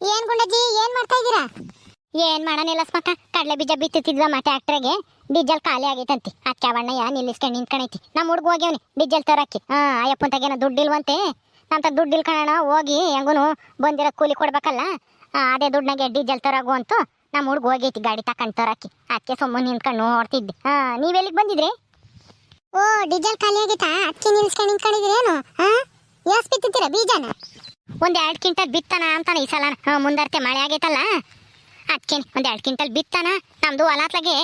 ಏನ್ ಗುಂಡಜ್ಜಿ, ಏನ್ ಮಾಡ್ತಾ ಇದೀರಾ ಏನ್ ಮಾಡನಿಲ್ಲ ಸ್ಮಕ್ಕ. ಕಡಲೆ ಬೀಜ ಬಿತ್ತಿದ್ವಮ್ಮ ಟ್ಯಾಕ್ಟ್ರಿಗೆ. ಡೀಸೆಲ್ ಖಾಲಿ ಆಗೈತಂತೆ. ಅದಕ್ಕೆ ಅವಣ್ಣಯ್ಯ ನಿಲ್ಲಿಸ್ಕೊಂಡು ನಿಂತ್ಕೊಂಡೈತಿ ನಮ್ಮ ಹುಡುಗ ಹೋಗ್ಯವನಿ, ಡೀಸೆಲ್ ತರಕ್ಕೆ ಹಾ ಅಯ್ಯಪ್ಪನ ತಗೇನ ದುಡ್ಡು ಇಲ್ವಂತೆ ನಮ್ಮ ದುಡ್ಡು ಇಲ್ಕೊಳ್ಳೋಣ ಹೋಗಿ ಹೆಂಗುನು ಬಂದಿರೋ ಕೂಲಿ ಕೊಡ್ಬೇಕಲ್ಲ. ಅದೇ ದುಡ್ಡನಾಗೆ ಡೀಸೆಲ್ ತರಗು ಅಂತ ನಮ್ಮ ಹುಡುಗ ಹೋಗೈತಿ ಗಾಡಿ ತಕೊಂಡ್ ತರಕ್ಕೆ ಅದಕ್ಕೆ ಸುಮ್ಮನೆ ನಿಂತ್ಕೊಂಡು ನೋಡ್ತಿದ್ದೆ. ಹಾ ನೀವೆಲ್ಲಿಗೆ ಬಂದಿದ್ರಿ? ಓ, ಡೀಸೆಲ್ ಖಾಲಿ ಆಗೈತಾ? ಅದಕ್ಕೆ ನಿಲ್ಸ್ಕೊಂಡು ನಿಂತ್ಕೊಂಡಿದ್ರಿ ಏನು ಹಾ ಯಾಸ್ ಬಿತ್ತಿದ್ದೀರಾ ಬೀಜನ? ಒಂದ್ ಎರಡು ಕಿಂಟಲ್ ಬಿತ್ತನ ಅಂತಾನೆ ಈ ಸಲ. ಮುಂದರ್ತೆ ಮಳೆ ಆಗೈತಲ್ಲ. ಅದಕ್ಕೆ ಒಂದ್ ಎರಡು ಕಿಂಟಲ್ ಬಿತ್ತಾನ. ಹೊಲಾತ್ಲಾಗೆ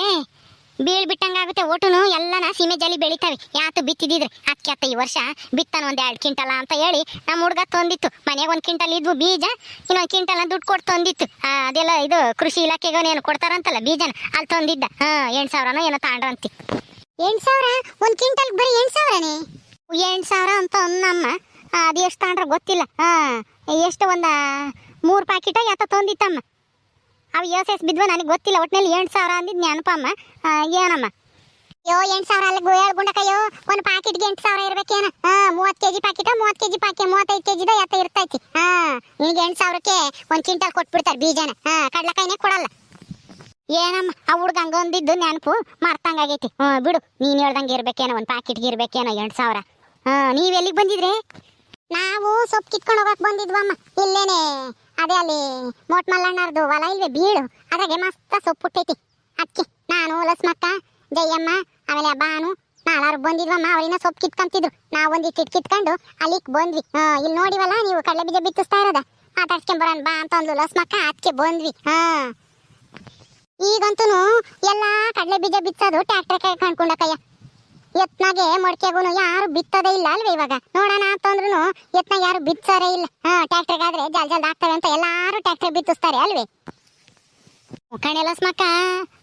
ಬೀಳ್ ಬಿಟ್ಟಂಗಾಗುತ್ತೆ ಊಟನು ಎಲ್ಲನ ಸೀಮೆ ಜಲಿ ಬೆಳಿತಾವೆ. ಯಾತು ಬಿತ್ತಿದ್ರೆ ಅದಕ್ಕೆ ಅತ್ತ ಈ ವರ್ಷ ಬಿತ್ತನ ಒಂದ್ ಎರಡು ಕ್ವಿಂಟಲ್ ಅಂತ ಹೇಳಿ ನಮ್ಮ ಹುಡುಗ ತಂದಿತ್ತು. ಮನೆಗೆ ಒಂದ್ ಕ್ವಿಂಟಲ್ ಇದ್ವು ಬೀಜ ಇನ್ನೊಂದ್ ಕ್ವಿಂಟಲ್ ದುಡ್ಡು ಕೊಟ್ಟು ತಂದಿತ್ತು. ಅದೆಲ್ಲ ಇದು ಕೃಷಿ ಇಲಾಖೆಗೆ ಏನು ಕೊಡ್ತಾರಂತಲ್ಲ ಬೀಜನ ಅಲ್ಲಿ ತಂದಿದ್ದ. ಹಾ ಎಂಟು ಸಾವಿರನೋ ಏನೋ ತಾಂಡ್ರಂತಿ. ಎಂಟ್ ಸಾವಿರ? ಒಂದ್ ಕಿಂಟಲ್ ಬರೀ ಎಂಟು ಸಾವಿರನೇ? ಎಂಟ್ ಸಾವಿರ ಅಂತ ಅಂದಮ್ಮ ಅದು ಎಷ್ಟು ತಗೊಂಡ್ರೆ ಗೊತ್ತಿಲ್ಲ. ಹಾಂ ಎಷ್ಟು ಒಂದು ಮೂರು ಪ್ಯಾಕೆಟ ಯಾತ ತಂದಿತ್ತಮ್ಮ. ಅವು ಎಸ್ ಎಸ್ ಬಿದ್ವ, ನನಗೆ ಗೊತ್ತಿಲ್ಲ. ಒಟ್ಟಿನಲ್ಲಿ ಎಂಟು ಸಾವಿರ ಅಂದಿದ್ದು ನೆನಪಮ್ಮ. ಏನಮ್ಮ? ಅಯ್ಯೋ, ಎಂಟು ಸಾವಿರ ಅಲ್ಲಿ ಗೋಯಾಳ ಗುಂಡಕಯ್ಯೋ, ಒಂದು ಪ್ಯಾಕೆಟ್ಗೆ ಎಂಟು ಸಾವಿರ ಇರ್ಬೇಕೇನ? ಹಾಂ ಮೂವತ್ತು ಕೆಜಿ ಪ್ಯಾಕೆಟ ಮೂವತ್ತು ಕೆಜಿ ಪ್ಯಾಕೆಟ್ ಮೂವತ್ತೈದು ಕೆ ಜಿದ ಯಾತ ಇರ್ತೈತಿ. ಹಾಂ ನಿನಗೆ ಎಂಟು ಸಾವಿರಕ್ಕೆ ಒಂದು ಕ್ವಿಂಟಲ್ ಕೊಟ್ಬಿಡ್ತಾರೆ ಬೀಜನ. ಹಾಂ ಕಡ್ಲಕಾಯಿನೇ ಕೊಡಲ್ಲ. ಏನಮ್ಮ, ಆ ಹುಡ್ಗ ಹಂಗೊಂದಿದ್ದು ನೆನಪು ಮರ್ತಂಗಾಗೈತಿ ಹ್ಞೂ ಬಿಡು, ನೀನು ಹೇಳ್ದಂಗೆ ಇರ್ಬೇಕೇನೋ, ಒಂದು ಪ್ಯಾಕೆಟ್ಗೆ ಇರ್ಬೇಕೇನೋ, ಎಂಟು ಸಾವಿರ. ಹಾಂ ನೀವು ಎಲ್ಲಿಗೆ ಬಂದಿದ್ರಿ? ನಾವು ಸೊಪ್ಪು ಕಿತ್ಕೊಂಡು ಹೋಗಕ್ ಬಂದಿದ್ವಮ್ಮ. ಇಲ್ಲೇನೆ. ಅದೇ ಅಲ್ಲಿ ಮೋಟ್ ಮಲ್ಲಣ್ಣರ್ದು ಹೊಲ ಇಲ್ವೇ ಬೀಳು. ಅದಾಗೆ ಮಸ್ತ ಸೊಪ್ಪು ಹುಟ್ಟೈತಿ. ಅಕ್ಕೆ, ನಾನು, ಲಸ್ಮಕ್ಕ, ಜಯಮ್ಮ, ಆಮೇಲೆ ಬಾನು ನಾಲ್ವರು ಬಂದಿದ್ವಮ್ಮ. ಅವರಿನ ಸೊಪ್ಪು ಕಿತ್ಕೊಂತಿದ್ರು. ಒಂದಿ ಇಟ್ಟು ಕಿತ್ಕೊಂಡು ಅಲ್ಲಿಗೆ ಬಂದ್ವಿ. ಇಲ್ಲಿ ನೋಡಿವಲ್ಲ, ನೀವು ಕಡಲೆ ಬೀಜ ಬಿತ್ತಿಸ್ತಾ ಇರೋದ? ಮಾತಾಡ್ಸ್ಕೊಂಬರೋಣ ಬಾ ಅಂತ ಅಂದ್ಲು ಲಸ್ಮಕ್ಕ. ಅದಕ್ಕೆ ಬಂದ್ವಿ. ಹಾ. ಈಗಂತೂ ಎಲ್ಲ ಕಡಲೆ ಬೀಜ ಬಿತ್ತೋದು ಟ್ರ್ಯಾಕ್ಟರ್ ಕೈ ಕಣ್ಕೊಂಡಕಯ್ಯ ಎತ್ನಾಗೆ ಮೊಳಕೆಗೂನು ಯಾರು ಬಿತ್ತದೇ ಇಲ್ಲ ಅಲ್ವೇ ಇವಾಗ? ನೋಡೋಣ ಅಂತಂದ್ರು ಎತ್ನಾಗ ಯಾರು ಬಿತ್ತಾರೆ ಇಲ್ಲ. ಹಾ ಟ್ರ್ಯಾಕ್ಟರ್ಗಾದ್ರೆ ಜಲ್ ಜಲ್ದ ಆಗ್ತವೆ ಅಂತ ಎಲ್ಲಾರು ಟ್ರ್ಯಾಕ್ಟರ್ ಬಿತ್ತಿಸ್ತಾರೆ ಅಲ್ವೇ? ಕಣೆಲ್ಲ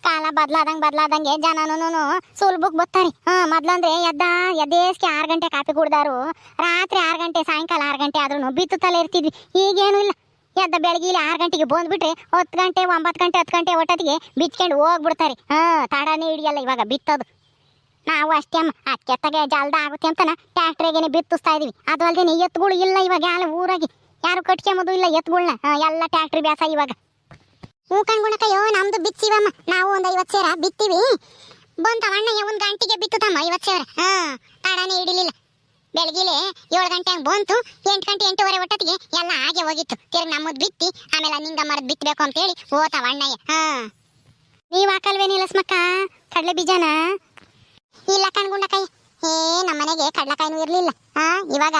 ಕಾಲ ಬದ್ಲಾದಂಗ್ ಬದ್ಲಾದಂಗೆ ಜನನು ಸುಲ್ಬುಕ್ ಬತ್ತಾರೆ. ಹಾ, ಮೊದ್ಲಂದ್ರೆ ಎದ್ದ ಎದ್ದೇಸ್ಕೆ ಆರು ಗಂಟೆ ಕಾಪಿ ಕುಡ್ದಾರು. ರಾತ್ರಿ ಆರು ಗಂಟೆ, ಸಾಯಂಕಾಲ ಆರು ಗಂಟೆ ಆದ್ರೂ ಬಿತ್ತುತ್ತಲೇ ಇರ್ತಿದ್ವಿ. ಈಗೇನು ಇಲ್ಲ. ಎದ್ದ ಬೆಳಗ್ಗೆ ಇಲ್ಲಿ ಆರು ಗಂಟೆಗೆ ಬಂದ್ಬಿಟ್ರೆ ಹತ್ತು ಗಂಟೆ, ಒಂಬತ್ತು ಗಂಟೆ, ಹತ್ತು ಗಂಟೆ ಒಟ್ಟೊತ್ತಿಗೆ ಬಿಚ್ಕೊಂಡು ಹೋಗ್ಬಿಡ್ತಾರೆ. ಹಾ, ತಡನೇ ಹಿಡಿಯಲ್ಲ ಇವಾಗ ಬಿತ್ತೋದು. ನಾವು ಅಷ್ಟೇ ಅಮ್ಮ. ಅಕ್ಕೆತ್ತಗೆ ಜಲ್ದ ಆಗುತ್ತೆ ಅಂತನ ಟ್ಯಾಕ್ಟ್ರಿಗೇನೆ ಬಿತ್ತಿಸ್ತಾ ಇದೀವಿ. ಅದು ಅಲ್ದೇನೆ ಎತ್ತುಗಳು ಇಲ್ಲ ಇವಾಗ ಎಲ್ಲ ಊರಾಗಿ. ಯಾರು ಕಟ್ಕೊಂಬೋದು ಇಲ್ಲ ಎತ್ತುಗಳನ್ನ ಎಲ್ಲ ಟ್ಯಾಕ್ಟ್ರಿ ಬ್ಯಾಸ ಇವಾಗ. ಹ್ಞೂ ಕಣ್ಗುಣಕಯ್ಯೋ ನಮ್ದು ಬಿತ್ತಿವಮ್ಮ ನಾವು ಒಂದು ಐವತ್ತು ಸೇರ ಬಿತ್ತೀವಿ. ಬಂತ ಅಣ್ಣಯ್ಯ ಒಂದು ಗಂಟೆಗೆ ಬಿತ್ತುತ್ತಮ್ಮ ಐವತ್ತು ಸೇರ. ಹಾ ತಡನೇ ಹಿಡಿಲಿಲ್ಲ. ಬೆಳಗಿಲೆ ಏಳು ಗಂಟೆ ಹಂಗೆ ಬಂತು. ಎಂಟು ಗಂಟೆ, ಎಂಟೂವರೆ ಒಟ್ಟೊತ್ತಿಗೆ ಎಲ್ಲ ಹಾಗೆ ಹೋಗಿತ್ತು. ತಿರ್ಗಿ ನಮ್ಮದು ಬಿತ್ತಿ, ಆಮೇಲೆ ನಿಂಗ ಮರದ್ ಬಿತ್ತಬೇಕು ಅಂತೇಳಿ ಓತಾವ ಅಣ್ಣಯ್ಯ ಹಾ. ನೀವು ಹಾಕಲ್ವೇನಿಲ್ಲ ಸ್ಮಕ್ಕ ಕಡಲೆ ಬೀಜನ? ಇಲ್ಲ ಕಣ್ಗುಂಡಕಾಯಿ ಏ ನಮ್ಮನೆಗೆ ಕಡ್ಲಕಾಯಿನೂ ಇರ್ಲಿಲ್ಲ. ಹಾ ಇವಾಗ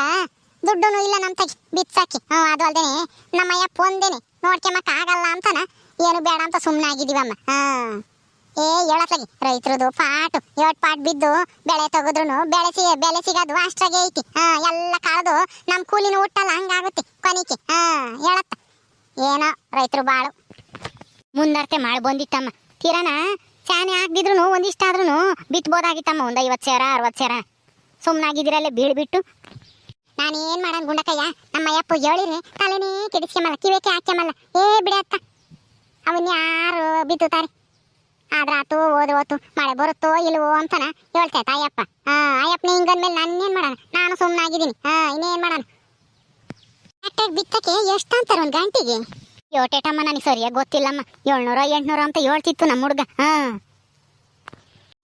ದುಡ್ಡುನು ಇಲ್ಲ ನಮ್ಮ ತಗಿ ಬಿತ್ಸಾಕಿ ಹ್ಞೂ ಅದು ಅಲ್ದೇನೆ ನಮ್ಮಯ್ಯ ಪೊಂದೇನೆ ನೋಡ್ಕೊಂಬಕ್ ಆಗಲ್ಲ ಅಂತನ? ಏನು ಬೇಡ ಅಂತ ಸುಮ್ಮನೆ ಆಗಿದೀವಮ್ಮ. ಹಾ. ಏ ಹೇಳತ್ಲಾಗಿ ರೈತರದು ಪಾಟು, ಏಟ್ ಪಾಟ್ ಬಿದ್ದು ಬೆಳೆ ತೆಗೆದ್ರು ಬೆಳೆ ಸಿ, ಬೆಲೆ ಸಿಗೋದು ಅಷ್ಟಾಗೆ ಐತಿ. ಹಾ, ಎಲ್ಲ ಕಾಳದು ನಮ್ ಕೂಲಿನ ಹುಟ್ಟಲ್ಲ, ಹಂಗಾಗುತ್ತೆ ಕೊನಿಕೆ ಹಾ, ಹೇಳತ್ತ. ಏನೋ, ರೈತರು ಬಾಳು. ಮುಂದರ್ತೆ ಮಾಡಿ ಬಂದಿತ್ತಮ್ಮ. ತೀರನ ಚಾನೆ ಹಾಕ್ದಿದ್ರು ಒಂದಿಷ್ಟಾದ್ರೂ ಬಿತ್ಬೋದಾಗಿತ್ತಮ್ಮ, ಒಂದು ಐವತ್ತು ಸೇರ ಅರವತ್ತು ಸೇರ. ಸುಮ್ಮನಾಗಿದ್ದೀರಲ್ಲೇ ಬೀಳ್ಬಿಟ್ಟು. ನಾನೇನು ಮಾಡೋಣ ಗುಂಡಕಯ್ಯ? ನಮ್ಮ ಅಯ್ಯಪ್ಪ ಹೇಳಿರಿ, ತಲೆನೇ ಕೆಡಿಸ್ಕೊಂಬಲ್ಲ ಕಿವೇಕೆ ಹಾಕ್ಯಮಲ್ಲ ಏ ಬಿಡತ್ತ ಅವನ್ನ ಯಾರು ಬಿತ್ತುತ್ತಾರೆ? ಆದ್ರಾತು ಓದು ಓತು ಮಳೆ ಬರುತ್ತೋ ಇಲ್ವೋ ಅಂತನ ಹೇಳ್ತಾಯ್ತ ಅಯ್ಯಪ್ಪ. ಹಾ ಅಯ್ಯಪ್ಪನ, ಹಿಂಗಂದ್ಮೇಲೆ ನಾನು ಏನು ಮಾಡೋಣ? ನಾನು ಸುಮ್ಮನಾಗಿದ್ದೀನಿ ಹಾ ಇನ್ನೇನು ಮಾಡೋಣ? ಬಿತ್ತಕ್ಕೆ ಎಷ್ಟು ಅಂತಾರೆ ಒಂದು ಗಂಟೆಗೆ? ಯೋಟೇಟಮ್ಮ, ನನಗೆ ಸರಿಯಾಗಿ ಗೊತ್ತಿಲ್ಲಮ್ಮ. ಏಳ್ನೂರ, ಎಂಟ್ನೂರ ಅಂತ ಹೇಳ್ತಿತ್ತು ನಮ್ಮ ಹುಡುಗ. ಹಾ.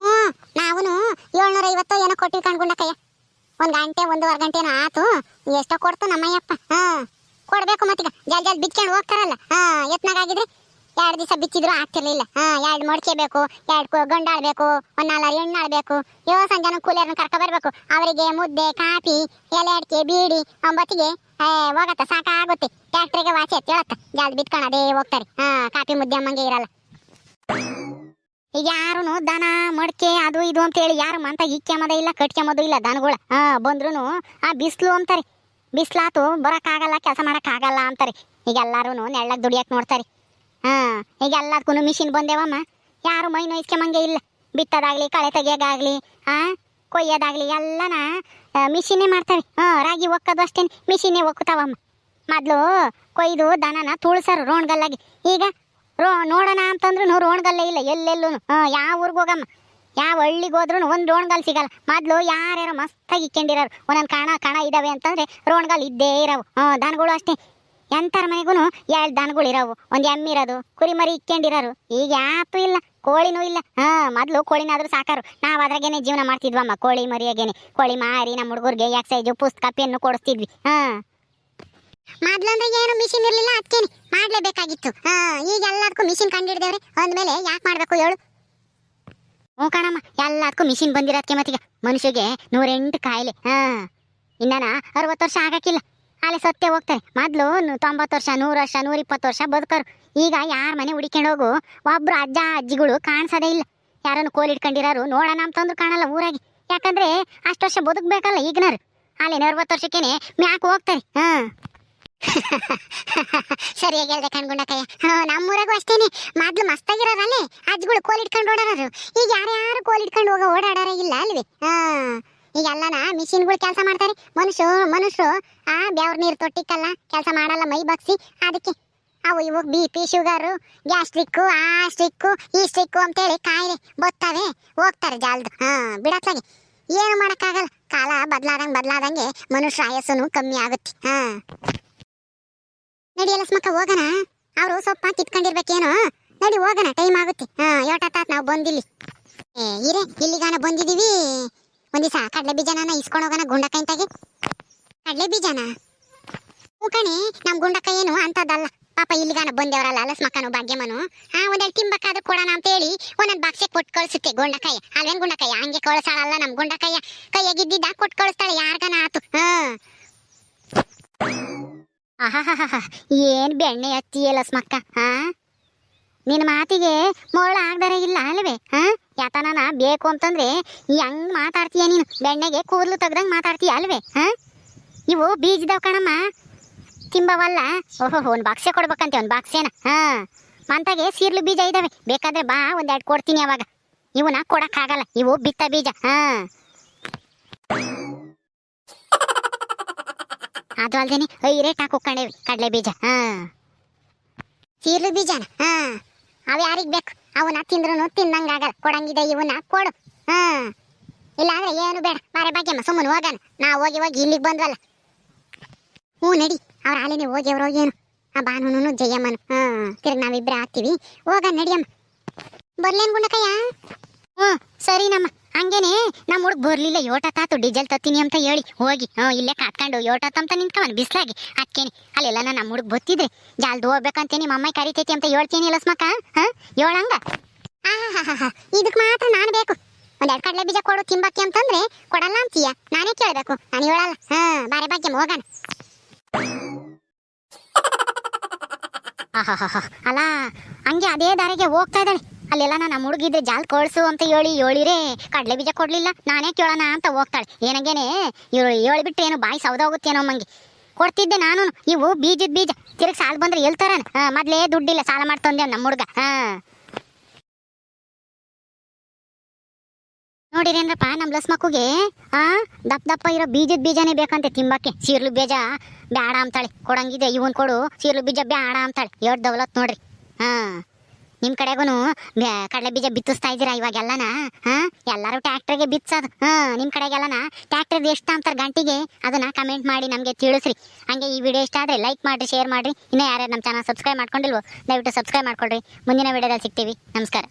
ಹ್ಞೂ ನಾವು ಏಳ್ನೂರ ಐವತ್ತು ಏನೋ ಕೊಟ್ಟಿವಿ ಕಣ್ಗುಂಡಕ್ಕಯ್ಯ ಒಂದು ಗಂಟೆ, ಒಂದೂವರೆ ಗಂಟೆನೋ ಆತು. ಎಷ್ಟೋ ಕೊಡ್ತು ನಮ್ಮಯ್ಯಪ್ಪ. ಹಾ. ಕೊಡಬೇಕು ಮತ್ತೀಗ. ಜಲ್ ಜಲ್ ಬಿಚ್ಕೊಂಡು ಹೋಗ್ತಾರಲ್ಲ. ಹಾ ಎತ್ನಾಗಿದ್ರೆ ಎರಡು ದಿವಸ ಬಿಚ್ಚಿದ್ರು ಆಗ್ತಿರ್ಲಿಲ್ಲ. ಹಾ, ಎರಡು ಮೊಡಕೆ ಬೇಕು ಎರಡು ಗಂಡಾಳ್ಬೇಕು ಒಂದ್ ನಾಲ್ಕು ಯೋ, ಸಂಜಾನ ಕೂಲಿಯರ್ನ ಕರ್ಕೊ ಬರ್ಬೇಕು. ಅವರಿಗೆ ಮುದ್ದೆ, ಕಾಫಿ, ಎಲೆ ಅಡಿಕೆ, ಬೀಡಿ, ಒಂಬತ್ತಿಗೆ ಹೋಗತ್ತ, ಸಾಕಾಗುತ್ತೆ. ಟ್ಯಾಕ್ಟ್ರಿಗೆ ವಾಸಿ ಎತ್ತಿ ಹೇಳತ್ತ? ಜಲ್ದಿ ಬಿತ್ಕೊಂಡು ಅದೇ ಹೋಗ್ತಾರೆ. ಹಾ, ಕಾಫಿ ಮುದ್ದೆ ಅಮ್ಮಂಗೆ ಇರಲ್ಲ. ಈಗ ಯಾರು ದನ, ಮಡಕೆ, ಅದು ಇದು ಅಂತ ಹೇಳಿ ಯಾರು ಮಂತ ಇಕ್ಕೆಮದ ಇಲ್ಲ ಕಟ್ಕೆಮದು ಇಲ್ಲ, ದನಗಳ. ಹಾ ಬಂದ್ರು ಆ ಬಿಸಿಲು ಅಂತಾರೆ. ಬಿಸ್ಲಾತು ಬರೋಕ್ಕಾಗಲ್ಲ, ಕೆಲಸ ಮಾಡೋಕ್ಕಾಗಲ್ಲ ಅಂತಾರೆ. ಈಗ ಎಲ್ಲಾರು ನೆಳ್ಳಗ್ ದುಡಿಯಕ್ ನೋಡ್ತಾರೆ. ಹಾ, ಈಗ ಎಲ್ಲದಕ್ಕೂ ಮಿಷಿನ್ ಬಂದೇವಮ್ಮ. ಯಾರು ಮೈ ನೋಯಿಸ್ಕೊಂಬಂಗೆ ಇಲ್ಲ. ಬಿತ್ತದಾಗ್ಲಿ, ಕಳೆ ತೆಗಿಯೋದಾಗ್ಲಿ ಆ, ಕೊಯ್ಯೋದಾಗ್ಲಿ, ಎಲ್ಲನ ಮಿಷಿನೇ ಮಾಡ್ತಾವೆ ಹಾ, ರಾಗಿ ಒಕ್ಕದು ಅಷ್ಟೇ ಮಿಷಿನೇ ಒಕ್ಕುತ್ತಾವಮ್ಮ ಮೊದ್ಲು ಕೊಯ್ದು ದನನ ತುಳ್ಸಾರು ರೋಣ್ಗಲ್ಲಾಗಿ. ಈಗ ರೋ, ನೋಡೋಣ ಅಂತಂದ್ರು ರೋಣ್ಗಲ್ಲೇ ಇಲ್ಲ ಎಲ್ಲೆಲ್ಲೂ ಹಾ, ಯಾವ ಊರಿಗೆ ಹೋಗಮ್ಮ? ಯಾವ ಹಳ್ಳಿಗೆ ಹೋದ್ರು ಒಂದು ರೋಣಗಲ್ ಸಿಗಲ್ಲ. ಮೊದ್ಲು ಯಾರ್ಯಾರೋ ಮಸ್ತಾಗಿ ಇಕ್ಕೊಂಡಿರೋರು. ಒಂದೊಂದು ಕಣ ಕಣ ಇದ್ದಾವೆ ಅಂತಂದ್ರೆ ರೋಣ್ಗಲ್ ಇದ್ದೇ ಇರವು. ಹಾ, ದನಗಳು ಅಷ್ಟೇ. ಎಂತರ ಮನೆಗೂ ಎರಡು ದನಗಳು ಇರೋವು. ಒಂದು ಎಮ್ಮಿ ಇರೋದು, ಕುರಿ ಮರಿ ಇಕ್ಕೊಂಡಿರೋರು. ಈಗ ಯಾತು ಇಲ್ಲ, ಕೋಳಿನೂ ಇಲ್ಲ. ಹಾ, ಮೊದ್ಲು ಕೋಳಿನಾದ್ರೂ ಸಾಕಾರು. ನಾವ್ ಅದ್ರಾಗೇನೆ ಜೀವನ ಮಾಡ್ತಿದ್ವಮ್ಮ, ಕೋಳಿ ಮರಿಯಾಗೇನೆ. ಕೋಳಿ ಮಾರಿ ನಮ್ಮ ಹುಡುಗರಿಗೆ ಎಕ್ಸೈಜು ಪುಸ್ತಕ ಪೆನ್ನು ಕೊಡಿಸ್ತಿದ್ವಿ. ಹಾ. ಮೊದ್ಲಂದ್ರೆ ಏನು ಮಿಷಿನ್ ಇರಲಿಲ್ಲ ಅದಕ್ಕೇನೆ ಮಾಡ್ಲೇಬೇಕಾಗಿತ್ತು. ಹಾ, ಈಗ ಎಲ್ಲದಕ್ಕೂ ಮಿಷಿನ್ ಕಂಡಿಡ್ದೇವ್ರೆ. ಅಂದ್ಮೇಲೆ ಯಾಕೆ ಮಾಡಬೇಕು ಹೇಳು. ಹ್ಞೂ ಕಣಮ್ಮ ಎಲ್ಲದಕ್ಕೂ ಮಿಷಿನ್ ಬಂದಿರೋದಕ್ಕೆ ಮತ್ತೀಗ ಮನುಷ್ಯಗೆ ನೂರೆಂಟು ಕಾಯಿಲೆ. ಹಾ. ಇನ್ನಾನ ಅರವತ್ತು ವರ್ಷ ಆಗಕ್ಕಿಲ್ಲ. ಅಲ್ಲೇ ಸತ್ತೇ ಹೋಗ್ತಾರೆ. ಮೊದ್ಲು ತೊಂಬತ್ತು ವರ್ಷ, ನೂರು ವರ್ಷ ನೂರ ಇಪ್ಪತ್ತು ವರ್ಷ ಬದುಕರು. ಈಗ ಯಾರ ಮನೆ ಹುಡಿಕೊಂಡು ಹೋಗು, ಒಬ್ರು ಅಜ್ಜ, ಅಜ್ಜಿಗಳು ಕಾಣಿಸೋದೇ ಇಲ್ಲ. ಯಾರನ್ನು ಕೋಲ್ ಇಟ್ಕೊಂಡಿರೋರು ನೋಡೋಣ ಅಂತಂದ್ರು ಕಾಣಲ್ಲ ಊರಾಗಿ. ಯಾಕಂದ್ರೆ ಅಷ್ಟು ವರ್ಷ ಬದುಕಬೇಕಲ್ಲ ಈಗಿನರು ಅಲ್ಲಿ ಅರವತ್ತು ವರ್ಷಕ್ಕೇನೆ ಮ್ಯಾಕ್ ಹೋಗ್ತಾರೆ. ಹಾ. ಸರಿಯಾಗಿ ಹೇಳ್ದೆ ಕಣ್ಗುಂಡಕಯ್ಯ ಹಾ, ನಮ್ಮೂರಾಗೂ ಅಷ್ಟೇನೆ. ಮೊದ್ಲು ಮಸ್ತಾಗಿರೋರಲ್ಲೇ, ಅಜ್ಜಿಗಳು ಕೋಲ್ ಇಟ್ಕೊಂಡು ಓಡಾಡೋರು. ಈಗ ಯಾರ್ಯಾರು ಕೋಲ್ ಇಟ್ಕೊಂಡು ಹೋಗೋ ಓಡಾಡೋರೇ ಇಲ್ಲ ಅಲ್ವೇ? ಹಾ. ಈಗ ಎಲ್ಲಾನ ಮಿಷಿನ್ಗಳು ಕೆಲಸ ಮಾಡ್ತಾರೆ. ಮನುಷ್ಯ ಮನುಷ್ಯರು ಆ ಬೆವ್ರ ನೀರು ತೊಟ್ಟಿಕ್ಕಲ್ಲ, ಕೆಲಸ ಮಾಡಲ್ಲ ಮೈ ಬಗ್ಸಿ. ಅದಕ್ಕೆ ಅವು ಇವು ಬಿ ಪಿ, ಶುಗರು, ಗ್ಯಾಸ್ಟ್ರಿಕ್ಕು, ಆ ಸ್ಟ್ರಿಕ್ಕು, ಈ ಸ್ಟ್ರಿಕ್ಕು ಅಂತೇಳಿ ಕಾಯಿಲೆ ಬತ್ತವೆ ಹೋಗ್ತಾರೆ ಜಾಲ್ದು. ಹಾ ಬಿಡತ್ತಾಗೆ ಏನು ಮಾಡೋಕ್ಕಾಗಲ್ಲ. ಕಾಲ ಬದಲಾದಂಗೆ ಬದಲಾದಂಗೆ ಮನುಷ್ಯ ಆಯಸ್ಸು ಕಮ್ಮಿ ಆಗುತ್ತೆ. ಹಾ. ನಡಿ ಸ್ಮಕ್ಕ ಹೋಗೋಣ. ಅವರು ಸ್ವಲ್ಪ ಕಿತ್ಕೊಂಡಿರ್ಬೇಕೇನೋ. ನಡಿ ಹೋಗೋಣ, ಟೈಮ್ ಆಗುತ್ತೆ. ಹಾಂ ಯೋಟಾತ್ ನಾವು ಬಂದಿಲ್ಲಿ. ಏ, ಇರೇ, ಇಲ್ಲಿಗಾನ ಬಂದಿದೀವಿ. ಒಂದ್ ದಿವಸ ಕಡಲೆ ಬೀಜನ ಇಸ್ಕೊಂಡು ಹೋಗೋಣ ಗುಂಡಕಾಯಿಂತಾಗೆ ಕಡಲೆ ಬೀಜನ? ಹ್ಞೂ ನಮ್ಮ ನಮ್ ಗುಂಡಕ್ಕ ಏನು ಅಂತದಲ್ಲ ಪಾಪ ಇಲ್ಲಿಗಾನ ಅಲಸ್ ಅಲಸ್ಮಕ್ಕನು ಭಾಗ್ಯಮನು ಹಾ, ಒಂದೆರಡು ತಿಂಬಕ್ಕಾದ್ರೂ ಕೊಡೋಣ ಅಂತ ಹೇಳಿ ಒಂದೊಂದು ಬಾಕ್ಸೆ ಕೊಟ್ಟು ಕಳಿಸುತ್ತೆ ಗುಂಡಕ್ಕಯ್ಯ ಅಲ್ವೇನ್ ಗುಂಡಕ್ಕಯ್ಯ ಹಂಗೆ ಕಳಿಸಾಳಲ್ಲ ನಮ್ ಗುಂಡಕ್ಕಯ್ಯ ಕೈಯಾಗಿದ್ದಿದ್ದ ಕೊಟ್ಟು ಕಳಿಸ್ತಾಳೆ ಯಾರ್ಗನ ಆತು? ಹಾ. ಆಹಾಹಾಹಾ ಏನ್ ಬೆಣ್ಣೆ ಹತ್ತಿ ಲಸ್ಮಕ್ಕ, ಹಾ? ನಿನ್ನ ಮಾತಿಗೆ ಮೊಳ ಆಗ್ದಾರ ಇಲ್ಲ ಅಲ್ವೇ, ಹಾ? ಯಾತನ ಬೇಕು ಅಂತಂದ್ರೆ ಹೆಂಗ್ ಮಾತಾಡ್ತೀಯ ನೀನು? ಬೆಣ್ಣೆಗೆ ಕೂದಲು ತೆಗ್ದಂಗೆ ಮಾತಾಡ್ತೀಯ ಅಲ್ವೇ? ಹಾ? ಇವು ಬೀಜದವ್ ಕಣಮ್ಮ. ತಿಂಬವಲ್ಲ. ಓಹೋ ಒಂದ್ ಬಾಕ್ಸೆ ಕೊಡ್ಬೇಕಂತೆ, ಒಂದ್ ಬಾಕ್ಸೇನ? ಹಾ. ಮಂತಾಗೆ ಸೀರ್ಲು ಬೀಜ ಇದಾವೆ. ಬೇಕಾದ್ರೆ ಬಾ ಒಂದೆರಡು ಕೊಡ್ತೀನಿ ಅವಾಗ. ಇವನ್ನ ಕೊಡಕ್ಕಾಗಲ್ಲ. ಇವು ಬಿತ್ತ ಬೀಜ. ಹಾಂ. ಅದು ಅಲ್ದೇನೆ ಐ ಹಾಕು ಕಣೇವಿ ಕಡಲೆ ಬೀಜ. ಹಾಂ. ಸೀರ್ಲು ಬೀಜನ? ಹಾ. ಅವು ಯಾರಿಗ್ ಬೇಕು? ಅವನ್ನ ತಿಂದ್ರು ತಿನ್ನಂಗಾಗಲ್ಲ ಕೊಡಂಗಿದೆ ಇವನ್ನ, ಕೊಡು. ಹಾ. ಇಲ್ಲಾಂದ್ರೆ ಏನು ಬೇಡ. ಬಾರೆ ಭಾಗ್ಯಮ್ಮ, ಸುಮ್ಮನೆ ಹೋಗಾನ ನಾ ಹೋಗಿ ಹೋಗಿ ಇಲ್ಲಿಗೆ ಬಂದ್ವಲ್ಲ. ಹ್ಞೂ ನಡಿ. ಅವ್ರ ಹಾಲಿನಿ ಹೋಗಿ ಅವ್ರು ಹೋಗೇನು ಆ ಬಾನುನು ಜಯಮ್ಮನು. ಹಾ, ತಿರ್ಗಿ ನಾವಿಬ್ರೆ ಆಗ್ತೀವಿ. ಹೋಗ ನಡಿಯಮ್ಮ ಬರ್ಲೇನ್ ಗುಂಡಕಯ್ಯ ಹ್ಞೂ ಸರಿ ನಮ್ಮ ಹಂಗೇನೆ ನಮ್ಮ ಹುಡುಗ ಬರ್ಲಿಲ್ಲ, ಯೋಟ ತಾತು, ಡೀಸೆಲ್ ತತ್ತೀನಿ ಅಂತ ಹೇಳಿ, ಹೋಗಿ, ಹ್ಞೂ, ಇಲ್ಲೇ ಕಾತ್ಕೊಂಡು ಅಂತ ನಿಂತ್ಕೊಂಡ್ ಬಿಸ್ಲಾಗಿ. ಅಕ್ಕೇನಿ, ಅಲ್ಲೆಲ್ಲ ನಮ್ಮ ಹುಡುಗ ಬತ್ತಿದ್ರೆ, ಜಾಲ್ದು ಹೋಗ್ಬೇಕಂತೆ ನಿಮ್ಮ ಅಮ್ಮ ಕರಿತೈತಿ ಅಂತ ಹೇಳ್ತೀನಿ ಲಸ್ಮಕ್ಕ ಹೇಳಂಗ ಇದಕ್ ಮಾತ್ರ ನಾನು ಬೇಕು. ಒಂದೆರಡು ಕಡಲೆ ಬೀಜ ಕೊಡು ತಿಂಬಕ್ಕೆ ಅಂತಂದ್ರೆ, ಕೊಡಲ್ಲ ಅಂತೀಯ? ನಾನೇ ಕೇಳಬೇಕು. ನಾನು ಹೇಳಲ್ಲ. ಹಾ, ಬಾರೆ ಭಾಗ್ಯ ಹೋಗಣ. ಅಲ್ಲ ಹಂಗೆ ಅದೇ ದಾರಿಗೆ ಹೋಗ್ತಾ ಇದ್ದಾಳೆ. ಅಲ್ಲೆಲ್ಲ ನಾನು ಹುಡುಗಿದ್ರೆ ಜಾಲ್ ಕೊಳ್ಸು ಅಂತ ಹೇಳಿ ಹೇಳಿರೇ, ಕಡಲೆ ಬೀಜ ಕೊಡ್ಲಿಲ್ಲ. ನಾನೇ ಕೇಳೋಣ ಅಂತ ಹೋಗ್ತಾಳೆ. ಏನಾಗೇನೆ, ಇವಳು ಹೇಳಿಬಿಟ್ಟು ಏನು ಬಾಯಿ ಸೌದ ಹೋಗುತ್ತೇನೋ ಮಂಗೆ ಕೊಡ್ತಿದ್ದೆ ನಾನು ಇವು ಬೀಜದ ಬೀಜ. ತಿರುಗಿ ಸಾಲ ಬಂದ್ರೆ ಹೇಳ್ತಾರ ಮೊದ್ಲೇ ದುಡ್ಡಿಲ್ಲ, ಸಾಲ ಮಾಡ್ತಂದೆ ನಮ್ಮ ಹುಡುಗ ಹಾ. ನೋಡಿರೇನ್ರಪ್ಪ ನಮ್ಮ ಲಸ್ ಮಕ್ಕುಗೆ, ಆ, ದಪ್ಪ ದಪ್ಪ ಇರೋ ಬೀಜದ ಬೀಜನೇ ಬೇಕಂತೆ ತಿಂಬಕ್ಕೆ. ಸೀರ್ಲು ಬೀಜ ಬ್ಯಾಡ ಅಂತಾಳೆ. ಕೊಡಂಗಿದೆ ಇವನ್ ಕೊಡು. ಸೀರ್ಲು ಬೀಜ ಬ್ಯಾಡ ಅಂತಾಳೆ. ಎರಡು ದೌಲತ್ ನೋಡ್ರಿ. ಹಾ. ನಿಮ್ ಕಡೆಗೂ ಕಡಲೆ ಬೀಜ ಬಿತ್ತಿಸ್ತಾ ಇದ್ದೀರಾ ಇವಾಗೆಲ್ಲನ? ಹಾ? ಎಲ್ಲರೂ ಟ್ಯಾಕ್ಟರ್ಗೆ ಬಿತ್ಸೋದು. ಹಾ, ನಿಮ್ ಕಡೆಗೆಲ್ಲನ? ಟ್ಯಾಕ್ಟರ್ ಎಷ್ಟು ಅಂತಾರೆ ಗಂಟಿಗೆ ಅದನ್ನ ಕಮೆಂಟ್ ಮಾಡಿ ನಮಗೆ ತಿಳಿಸ್ರಿ. ಹಂಗೆ ಈ ವಿಡಿಯೋ ಇಷ್ಟ ಆದ್ರೆ ಲೈಕ್ ಮಾಡ್ರಿ ಶೇರ್ ಮಾಡ್ರಿ. ಇನ್ನೂ ಯಾರ್ಯಾರು ನಮ್ಮ ಚಾನಲ್ ಸಬ್ಸ್ಕ್ರೈಬ್ ಮಾಡ್ಕೊಂಡಿಲ್ವೋ, ದಯವಿಟ್ಟು ಸಬ್ಸ್ಕ್ರೈಬ್ ಮಾಡ್ಕೊಳ್ರಿ. ಮುಂದಿನ ವಿಡಿಯೋದಲ್ಲಿ ಸಿಗ್ತೀವಿ. ನಮಸ್ಕಾರ.